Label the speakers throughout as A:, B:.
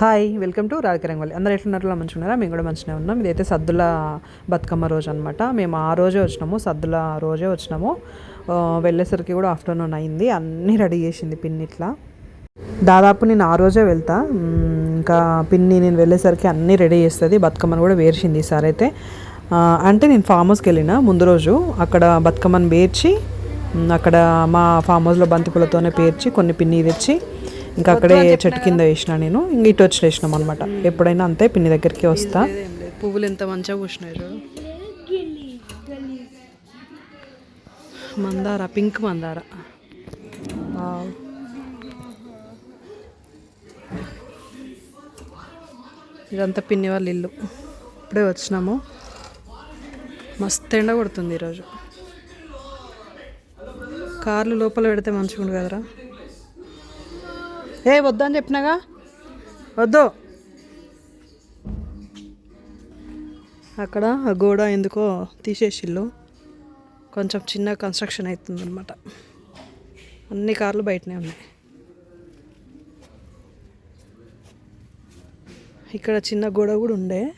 A: Hi welcome to రాజకరంగల్ అందరు ఎట్లున్నారు మంచిగా ఉన్నారా మేము కూడా మంచిగా ఉన్నాం. ఇదైతే సద్దుల బతుకమ్మ రోజు అనమాట మేము ఆ రోజే వచ్చినాము. సద్దుల రోజే వచ్చినాము. వెళ్ళేసరికి కూడా ఆఫ్టర్నూన్ అయింది. అన్నీ రెడీ చేసింది పిన్ని ఇట్లా. దాదాపు నేను ఆ రోజే వెళ్తా. ఇంకా పిన్ని నేను వెళ్ళేసరికి అన్నీ రెడీ చేస్తుంది. బతుకమ్మను కూడా వేర్చింది ఈసారి అయితే. అంటే నేను ఫామ్ హౌస్కి వెళ్ళిన ముందు రోజు అక్కడ బతుకమ్మను వేర్చి అక్కడ మా ఫామ్ హౌస్లో బంతిపూలతోనే పేర్చి కొన్ని పిన్ని తెచ్చి ఇంకా అక్కడే చెట్టు కింద వేసిన నేను. ఇంక ఇటు వచ్చి వేసినాం అనమాట ఎప్పుడైనా అంతే పిన్ని దగ్గరికి వస్తా. పువ్వులు ఎంత మంచిగా పూసినాయి మందార పింక్ మందార. ఇదంతా పిన్ని వాళ్ళ ఇల్లు. ఇప్పుడే వచ్చినాము. మస్తు ఎండ కొడుతుంది ఈరోజు. కార్లు లోపల పెడితే మంచిగా ఉండు కదరా. ఏ వద్దని చెప్పినాగా? వద్దు. అక్కడ ఆ గోడ ఎందుకో తీసేసిల్లు కొంచెం చిన్న కన్స్ట్రక్షన్ అవుతుందన్నమాట అన్ని కార్లు బయటనే ఉన్నాయి. ఇక్కడ చిన్న గోడ కూడా ఉండే.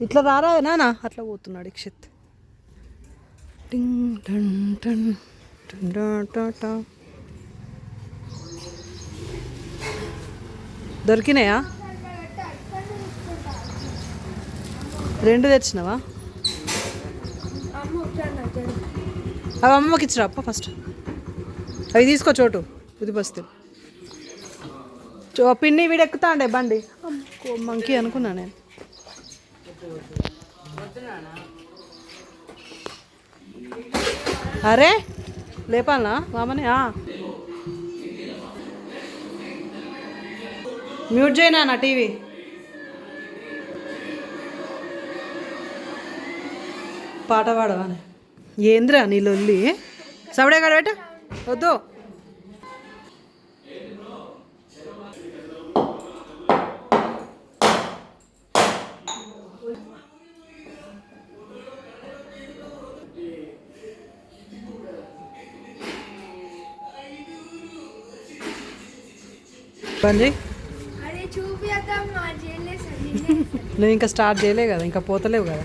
A: ఇట్లా రారా నానా? అట్లా పోతున్నాడు ఇక్షిత్. టింగ్ టన్ టన్ దొరికినాయా? రెండు తెచ్చినావా? అవి అమ్మకి ఇచ్చిరా అప్ప ఫస్ట్. అవి తీసుకో చోటు ఉదిపస్తు చో పిన్ని వీడెక్కుతా అండే బండి. మంకి అనుకున్నా నేను. అరే! లేపాలనా వామని ఆ. మ్యూట్ చేయనా నా టీవీ? పాట పాడవానే ఏంద్రా నీ లొల్లి? సవడే కాడ వద్దు.
B: చేయలేసండి
A: నువ్వు ఇంకా స్టార్ట్ చేయలేవు కదా ఇంకా పోతలేవు కదా.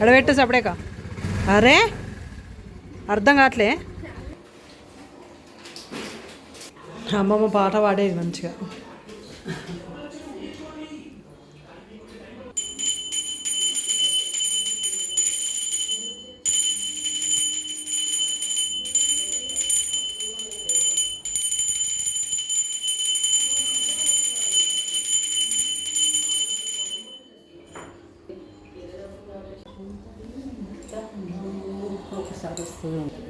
A: అడబెట్టు సపడేక అరే అర్థం కావట్లే. అమ్మమ్మ పాట పాడేది మంచిగా. 小的私人的。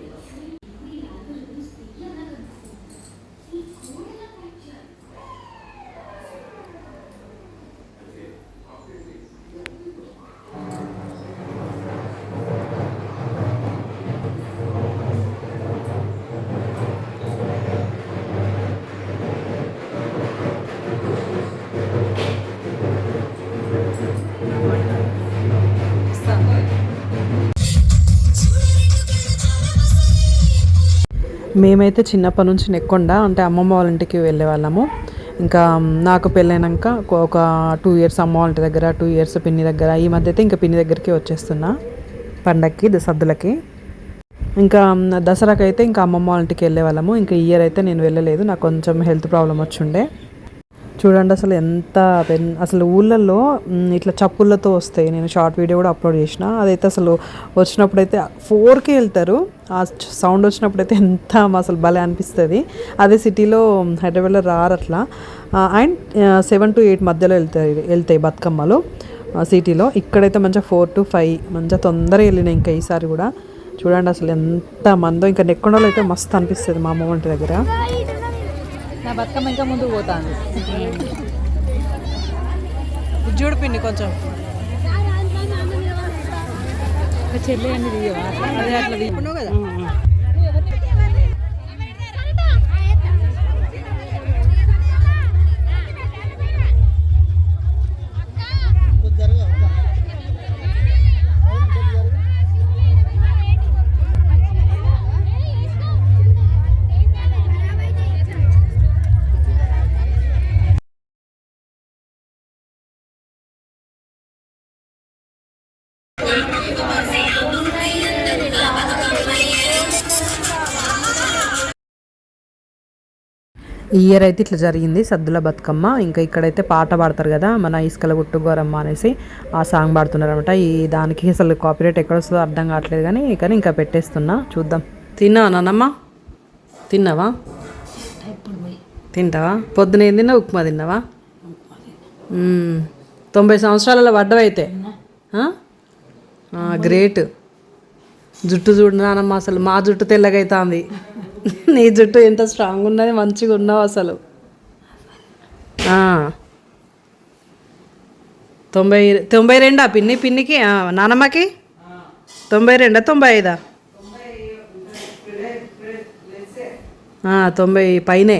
A: మేమైతే చిన్నప్పటి నుంచి నెక్కొండ అంటే అమ్మమ్మ వాళ్ళ ఇంటికి వెళ్ళే వాళ్ళము. ఇంకా నాకు పెళ్ళైనాక ఒక- టూ ఇయర్స్ అమ్మ వాళ్ళ దగ్గర టూ ఇయర్స్ పిన్ని దగ్గర ఈ మధ్య అయితే ఇంకా పిన్ని దగ్గరికి వచ్చేస్తున్నా పండక్కి సద్దులకి. ఇంకా దసరాకి అయితే ఇంకా అమ్మమ్మ వాళ్ళ ఇంటికి వెళ్ళే వాళ్ళము. ఇంకా ఇయర్ అయితే నేను వెళ్ళలేదు నాకు కొంచెం హెల్త్ ప్రాబ్లం వచ్చిండే. చూడండి అసలు ఎంత పెన్ అసలు ఊళ్ళల్లో ఇట్లా చప్పుళ్ళతో వస్తాయి. నేను షార్ట్ వీడియో కూడా అప్లోడ్ చేసిన. అదైతే అసలు వచ్చినప్పుడైతే ఫోర్కి వెళ్తారు. ఆ సౌండ్ వచ్చినప్పుడైతే ఎంత అసలు భలే అనిపిస్తుంది. అదే సిటీలో హైదరాబాద్లో రారు అట్లా. అండ్ సెవెన్ టు ఎయిట్ మధ్యలో వెళ్తాయి వెళ్తాయి బతుకమ్మలు సిటీలో. ఇక్కడైతే మంచిగా ఫోర్ టు ఫైవ్ మంచిగా తొందరగా వెళ్ళినాయి ఇంకా ఈసారి కూడా. చూడండి అసలు ఎంత మందో. ఇంకా నెక్కొండలో అయితే మస్తు అనిపిస్తుంది మా అమ్మ వంటి దగ్గర.
C: నా బతుకమ్మ ఇంకా ముందుకు పోతాను
A: చూడు కొంచెం.
C: చెల్లి అని తీయవా?
A: అదే అట్లా తీసుకున్నావు కదా?
C: ఈ ఇయర్ అయితే ఇట్లా జరిగింది. సద్దుల బతుకమ్మ. ఇంకా ఇక్కడైతే పాట పాడతారు కదా మన ఇసుకల గుట్టుగోరమ్మ అనేసి ఆ సాంగ్ పాడుతున్నారు అనమాట ఈ దానికి అసలు కాపీరేట్ ఎక్కడ వస్తుందో అర్థం కావట్లేదు కానీ కానీ ఇంకా పెట్టేస్తున్నా. చూద్దాం. తిన్నావా నాన్నమ్మ తిన్నావా? తింటావా? పొద్దున ఏం ఉప్మా తిన్నావా? తొంభై సంవత్సరాలలో పడ్డవైతే గ్రేట్. జుట్టు చూడు నానమ్మ అసలు మా జుట్టు తెల్లగైతుంది. నీ జుట్టు ఎంత స్ట్రాంగ్ ఉన్నది మంచిగా ఉన్నావు అసలు. తొంభై తొంభై రెండా పిన్ని పిన్నికి? నానమ్మకి? తొంభై రెండా తొంభై ఐదా? తొంభై పైనే.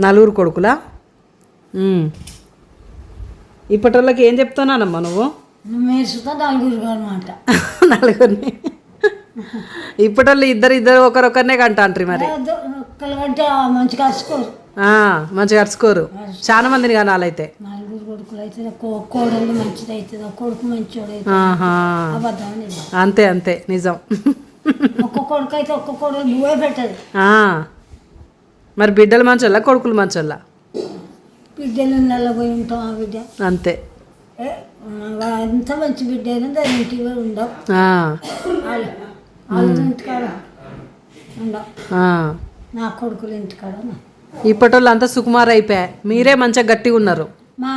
C: నలుగురు కొడుకులా. ఇప్పటి వాళ్ళకి ఏం చెప్తున్నానమ్మా నువ్వు?
D: నలుగురు అనమాట.
C: నలుగురిని. ఇప్పటి ఇద్దరు ఇద్దరు ఒకరొకరినే కంటాంట్రి మరి.
D: ఒక్కరికంటే మంచి కలుసుకోరు
C: ఆ, మంచిగా అరుచుకోరు. చాలా మందిని కనాలైతే.
D: అయితే
C: అంతే అంతే నిజం. మరి బిడ్డలు మంచోళ్ళ కొడుకులు మంచోళ్ళ?
D: బిడ్డలు నెల పోయి ఉంటాం ఆ బిడ్డ.
C: అంతే.
D: ఎంత మంచి బిడ్డ అయినా దాని ఇంటికి ఉండవు వాళ్ళు ఇంటికాడ. నా కొడుకుల ఇంటికాడ.
C: ఇప్పటి అంతా సుకుమార్ అయిపోయా. మీరే మంచిగా గట్టిగా ఉన్నారు.
D: మా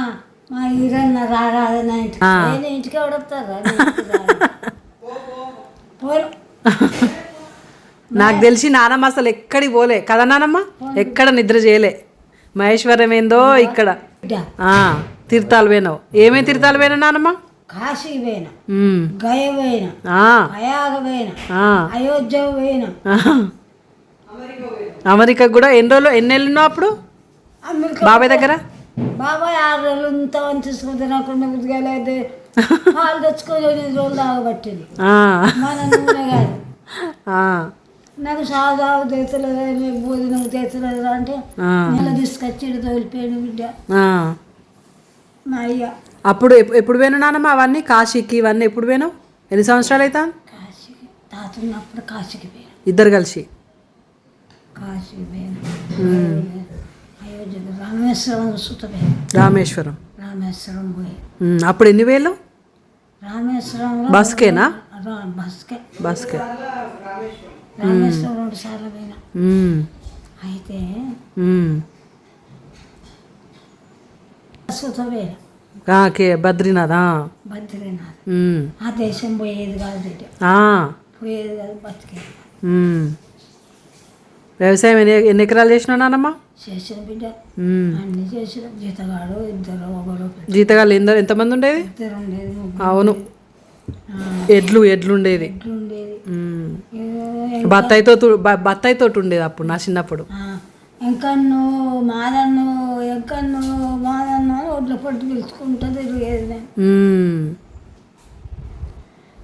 D: మా ఈరన్న రారాదు నా ఇంటికి. నేను ఇంటికి ఎవడొస్తారా
C: నాకు తెలిసి నానమ్మ అసలు ఎక్కడికి పోలే. కదా నానమ్మ? ఎక్కడ నిద్ర చేయలే. మహేశ్వరం ఏందో ఇక్కడ. తీర్థాలు పోయినావు. ఏమేమి తీర్థాలు పోయినావు నానమ్మ?
D: కాశీ పోయినా గయ పోయినా పోయినా
C: ఆ,
D: అయోధ్య పోయినా.
C: అమెరికా కూడా ఎన్ని రోజులు ఎన్ని వెళ్ళినావు అప్పుడు? బాబాయ్ దగ్గర?
D: బాబాయ్ ఆరు రోజులు ఇంత తీసుకుంటే నాకు బుద్ధిగాలేదు పాలు తెచ్చుకొని ఎనిమిది రోజులు తాగబట్టింది.
C: ఆ,
D: మన నూనె కాదు.
C: ఆ,
D: నాకు సాదావు తెచ్చలేదు భోజనం తెచ్చలేదు అంటే నెల తీసుకొచ్చి ఈడ తోలిపోయాను బిడ్డ. మా అయ్య.
C: అప్పుడు ఎప్పు- ఎప్పుడు పోయినావు నానమ్మ అవన్నీ? కాశీకి ఇవన్నీ ఎప్పుడు పోయినావు? ఎన్ని సంవత్సరాలు అవుతా
D: కాశీకి తాత ఉన్నప్పుడు కాశీకి పోయాను.
C: ఇద్దరు కలిసి?
D: పోయాను. అయోధ్యకు రామేశ్వరం పోయాను.
C: రామేశ్వరం.
D: రామేశ్వరం పోయి.
C: అప్పుడు ఎన్ని వేలు
D: రామేశ్వరంలో
C: బస్కేనా?
D: బస్కే.
C: బస్కే.
D: రామేశ్వరం రెండు సార్లు పోయినా. అయితే.
C: కే బద్రీనాథ్.
D: బద్రీనాథ్. ఆ దేశం పోయేది కాదు పోయేది కాదు బతికేది.
C: వ్యవసాయం ఎన్ని ఎన్ని ఎకరాలు చేసినావు నానమ్మ
D: చేసిన బిడ్డ. అన్ని చేసిన. జీతగాడు ఇద్దరు
C: జీతగాళ్ళు ఎందరు ఎంతమంది ఉండేది?
D: ఇద్దరు ఉండేది
C: అవును. ఎడ్లు ఎడ్లు ఉండేది. బత్తాయితో బత్తాయి తోటి ఉండేది అప్పుడు నా చిన్నప్పుడు.
D: ఎంకన్ను మాదన్ను ఎంకన్ను మాదన్ను పట్టు పిలుచుకుంటూ తిరిగేది నేను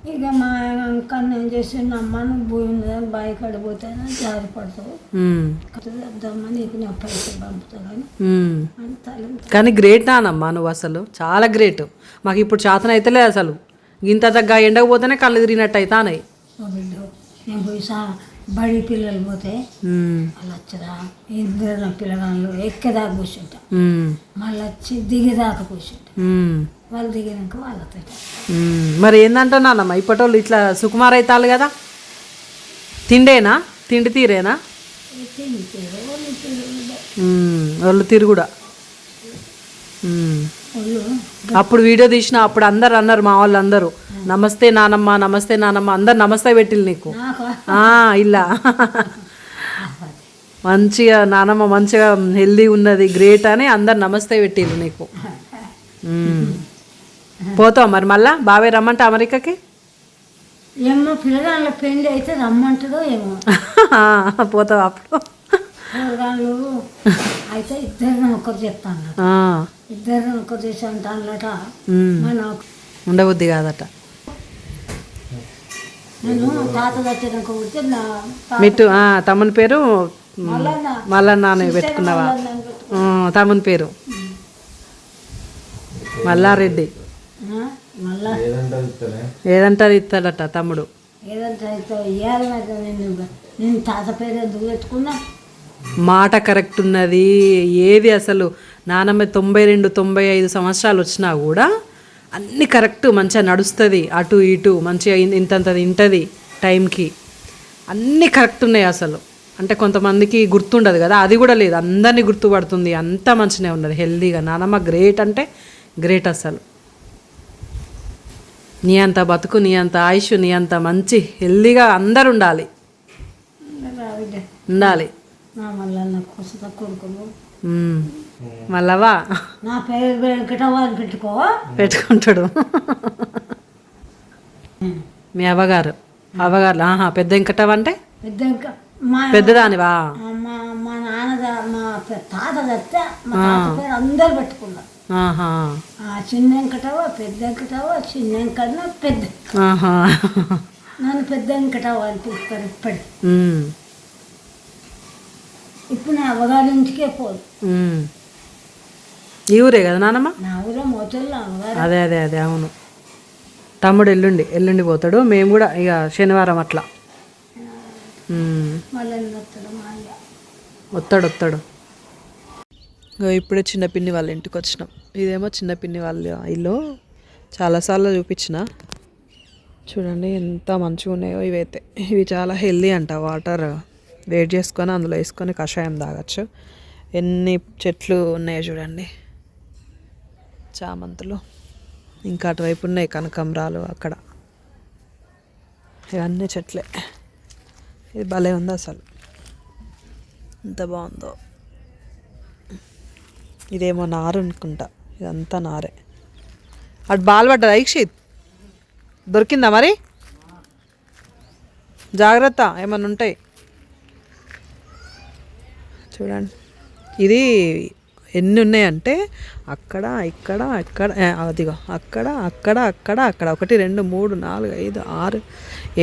D: ఇక మా ఎంకన్ను ఏం చేసిండు అమ్మ నువ్వు భూమి బావి కడిపోతాను జారి పడతావు
C: ఉమ్,
D: వద్దమ్మా నీకు నేను పైసలు పంపుతా కానీ.
C: కానీ గ్రేట్ నానమ్మా నువ్వు అసలు. చాలా గ్రేట్. మాకు ఇప్పుడు చేతన అయితేలే అసలు. ఇంత తగ్గ ఎండకు పోతేనే కళ్ళు తిరిగినట్టు అవుతానాయి
D: నేను పోయి బడి పిల్లలు పోతే
C: ఉమ్,
D: వాళ్ళు వచ్చదా? ఇద్దరు పిల్లగాళ్ళు ఎక్కేదాకా కూర్చుంటా. మళ్ళీ వచ్చి దిగేదాకా కూర్చుంటా. వాళ్ళు దిగినాక వాళ్ళతో.
C: మరి ఏందంటావు నానమ్మ ఇప్పటి వాళ్ళు ఇట్లా సుకుమార్ అవుతారు కదా? తిండేనా? తిండి తీరేనా? వాళ్ళు తిరుగుడా. అప్పుడు వీడియో తీసిన అప్పుడు అందరు అన్నారు మా వాళ్ళు అందరూ నమస్తే నానమ్మ నమస్తే నానమ్మ. అందరు నమస్తే పెట్టిల్లు నీకు. ఇలా మంచిగా నానమ్మ మంచిగా హెల్దీ ఉన్నది గ్రేట్ అని అందరు నమస్తే పెట్టిల్లు నీకు. పోతావు మరి మళ్ళా? బాబాయ్ రమ్మంటే అమెరికాకి?
D: ఏమో పిల్లగాళ్ళ పెళ్ళి అయితే ఏమో.
C: పోతావు అప్పుడు?
D: పిల్లగాళ్ళు అయితే ఇద్దరిని ఒకరు చెప్తాను.
C: ఆ,
D: ఇద్దరిని ఒకరు చేసి. మన
C: ఉండబుద్ధి కాదట.
D: నేను తాత నా
C: మిట్టు ఆ, తమ్ముని పేరు
D: మల్లన్న.
C: అని పెట్టుకున్నావా? తమ్ముని పేరు. మల్లారెడ్డి.
D: ఆ, మళ్ళా
C: ఏదంటే అది ఇస్తాడట తమ్ముడు
D: నేను తాత పేరు ఎందుకు పెట్టుకున్నా?
A: మాట కరెక్ట్ ఉన్నది. ఏది అసలు? నానమ్మ తొంభై రెండు తొంభై ఐదు సంవత్సరాలు వచ్చినా కూడా అన్నీ కరెక్ట్ మంచిగా నడుస్తుంది అటు ఇటు మంచిగా ఇంతంత తింటుంది టైంకి. అన్నీ కరెక్ట్ ఉన్నాయి అసలు. అంటే కొంతమందికి గుర్తుండదు కదా అది కూడా లేదు. అందరినీ గుర్తుపడుతుంది అంతా మంచిగా ఉన్నది హెల్దీగా. నానమ్మ గ్రేట్ అంటే గ్రేట్ అసలు. నీ అంత బతుకు నీ అంత ఆయుష్ నీ అంత మంచి హెల్దీగా అందరు ఉండాలి. ఉండాలి. మళ్ళవా
D: నా పేరు వెంకటవారు పెట్టుకో
A: పెట్టుకుంటాడు. మీ అవ్వగారు. అవ్వగారు. ఆహా పెద్ద ఇంకటవ అంటే?
D: పెద్ద ఇంకా మా
A: పెద్దదానివా?
D: మా మా నాన్న మా తాత చెప్తే మా తాత పేరు అందరు పెట్టుకున్నారు
A: ఆహా.
D: ఆ చిన్న వెంకటవ పెద్ద వెంకటవ చిన్న వెంకట పెద్ద.
A: ఆహా.
D: నన్ను పెద్ద వెంకటవ అని పిలుస్తారు ఇప్పటి.
A: మ్మ్.
D: ఇప్పుడు నా అవ్వగారి ఇంటికే పోదు.
A: ఈ ఊరే కదా నానమ్మ?
D: నా ఊరే మోతల్లో అవ్వగారు
A: అదే అదే అదే అవును. తమ్ముడు ఎల్లుండి ఎల్లుండి పోతాడు. మేము కూడా ఇక శనివారం అట్లా.
D: మళ్ళీ వస్తాడు? మా అయ్య.
A: వస్తాడు వస్తాడు. ఇగో ఇప్పుడే చిన్న పిన్ని వాళ్ళ ఇంటికి వచ్చినాం. ఇదేమో చిన్న పిన్ని వాళ్ళ ఇల్లు. చాలాసార్లు చూపించిన. చూడండి ఎంత మంచిగా ఉన్నాయో ఇవైతే. ఇవి చాలా హెల్దీ అంట వాటర్. వేడి చేసుకొని అందులో వేసుకొని కషాయం తాగొచ్చు. ఎన్ని చెట్లు ఉన్నాయో చూడండి. చామంతులు. ఇంకా అటువైపు ఉన్నాయి కనకంబరాలు అక్కడ. ఇవన్నీ చెట్లే. ఇది భలే ఉంది అసలు. ఎంత బాగుందో. ఇదేమో నారు అనుకుంటా. ఇదంతా నారే. అటు బాల్ పడ్డది దొరికిందా మరి? జాగ్రత్త ఏమన్నా ఉంటాయి? చూడండి. ఇది ఎన్ని ఉన్నాయంటే అక్కడ ఇక్కడ అక్కడ అదిగో అక్కడ అక్కడ అక్కడ అక్కడ. ఒకటి రెండు మూడు నాలుగు ఐదు ఆరు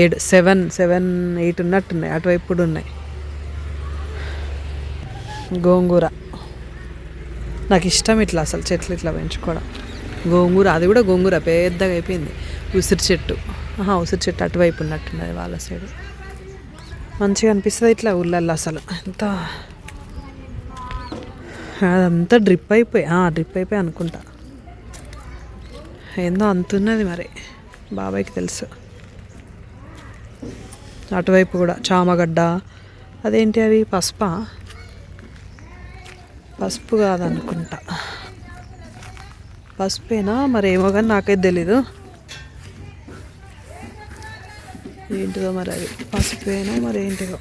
A: ఏడు సెవెన్ సెవెన్ ఎయిట్ ఉన్నట్టున్నాయి. అటువైపు కూడా ఉన్నాయి గోంగూర. నాకు ఇష్టం ఇట్లా అసలు చెట్లు ఇట్లా పెంచుకోవడం. గోంగూర అది కూడా గోంగూర పెద్దగా అయిపోయింది. ఉసిరి చెట్టు. ఆహా ఉసిరి చెట్టు అటువైపు ఉన్నట్టున్నది వాళ్ళ సైడ్. మంచిగా అనిపిస్తుంది ఇట్లా ఊళ్ళల్లో అసలు. ఎంత అదంతా డ్రిప్ అయిపోయి డ్రిప్ అయిపోయి అనుకుంటా. ఏందో అంతున్నది మరి. బాబాయ్కి తెలుసు. అటువైపు కూడా చామగడ్డ. అదేంటి అవి? పసుపా? పసుపు కాదనుకుంటా. పసుపేనా? మరి ఏమో కానీ నాకైతే తెలీదు. ఏంటిదో మరి అది పసుపేనా? మరి ఏంటిదో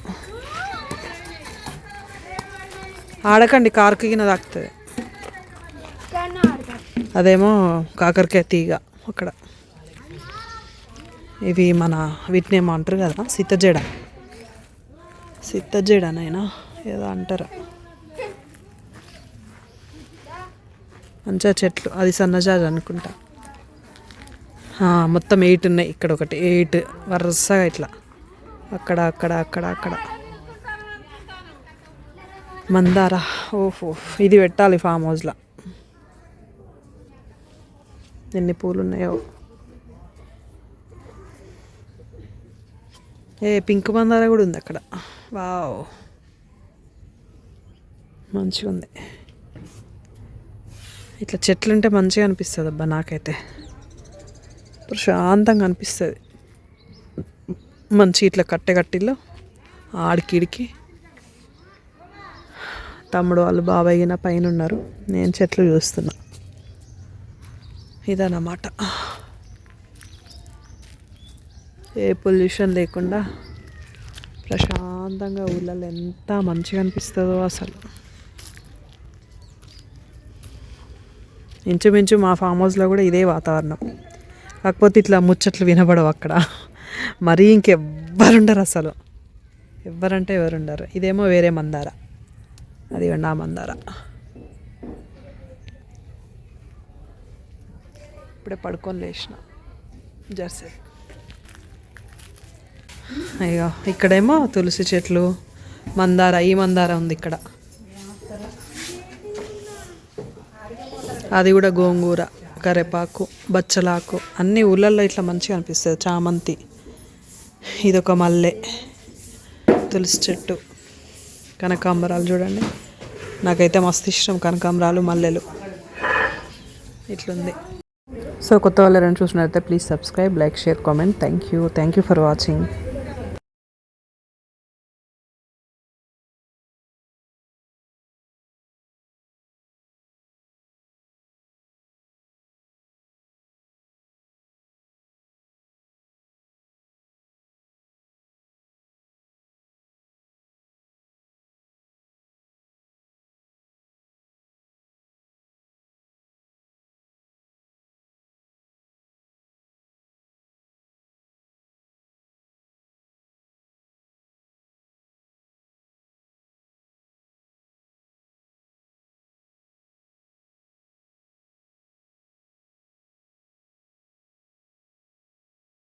A: ఆడకండి కారుకి గిన్నె తాకుతుంది. అదేమో కాకరకాయ తీగ అక్కడ. ఇవి మన వీటిని ఏమో అంటారు కదా సిత్తజడ. సిత్తజడనైనా ఏదో అంటారు. మంచిగా చెట్లు అది సన్నజాజి అనుకుంటా. మొత్తం ఎయిట్ ఉన్నాయి ఇక్కడ ఒకటి ఎయిట్ వరుసగా ఇట్లా. అక్కడ అక్కడ అక్కడ అక్కడ. మందార. ఓహో ఇది పెట్టాలి ఫామ్ హౌస్లో ఎన్ని పూలు ఉన్నాయో ఏ పింక్ మందార కూడా ఉంది అక్కడ. వావ్. మంచిగా ఉంది. ఇట్లా చెట్లు ఉంటే మంచిగా అనిపిస్తుంది అబ్బా నాకైతే. ప్రశాంతంగా అనిపిస్తుంది. మంచి ఇట్లా కట్టె కట్టిల్లో ఆడికిడికి. తమ్ముడు వాళ్ళు బాబాయ్యన పైన ఉన్నారు నేను చెట్లు చూస్తున్నా. ఇదన్నమాట. ఏ పొల్యూషన్ లేకుండా ప్రశాంతంగా ఊళ్ళలో ఎంత మంచిగా అనిపిస్తుందో అసలు. ఇంచుమించు మా ఫామ్ హౌస్లో కూడా ఇదే వాతావరణం. కాకపోతే ఇట్లా ముచ్చట్లు వినబడవు అక్కడ. మరీ ఇంకెవ్వరు ఉండరు అసలు. ఎవరంటే ఎవరు ఉండరు ఇదేమో వేరే మందారా. అది నా మందార. ఇప్పుడే పడుకొని లేచిన జర్సీ. అయ్యో ఇక్కడేమో తులసి చెట్లు మందార ఈ మందార ఉంది ఇక్కడ. అది కూడా గోంగూర కరివేపాకు బచ్చలాకు అన్ని ఊళ్ళల్లో ఇట్లా మంచిగా అనిపిస్తుంది చామంతి. ఇదొక మల్లె తులసి చెట్టు కనకాంబరాలు చూడండి. నాకైతే మస్తు ఇష్టం కనకాంబరాలు మల్లెలు. ఇట్లుంది. సో కొత్త వాళ్ళు ఎవరైనా చూసినట్లయితే please subscribe like share comment thank you thank you for watching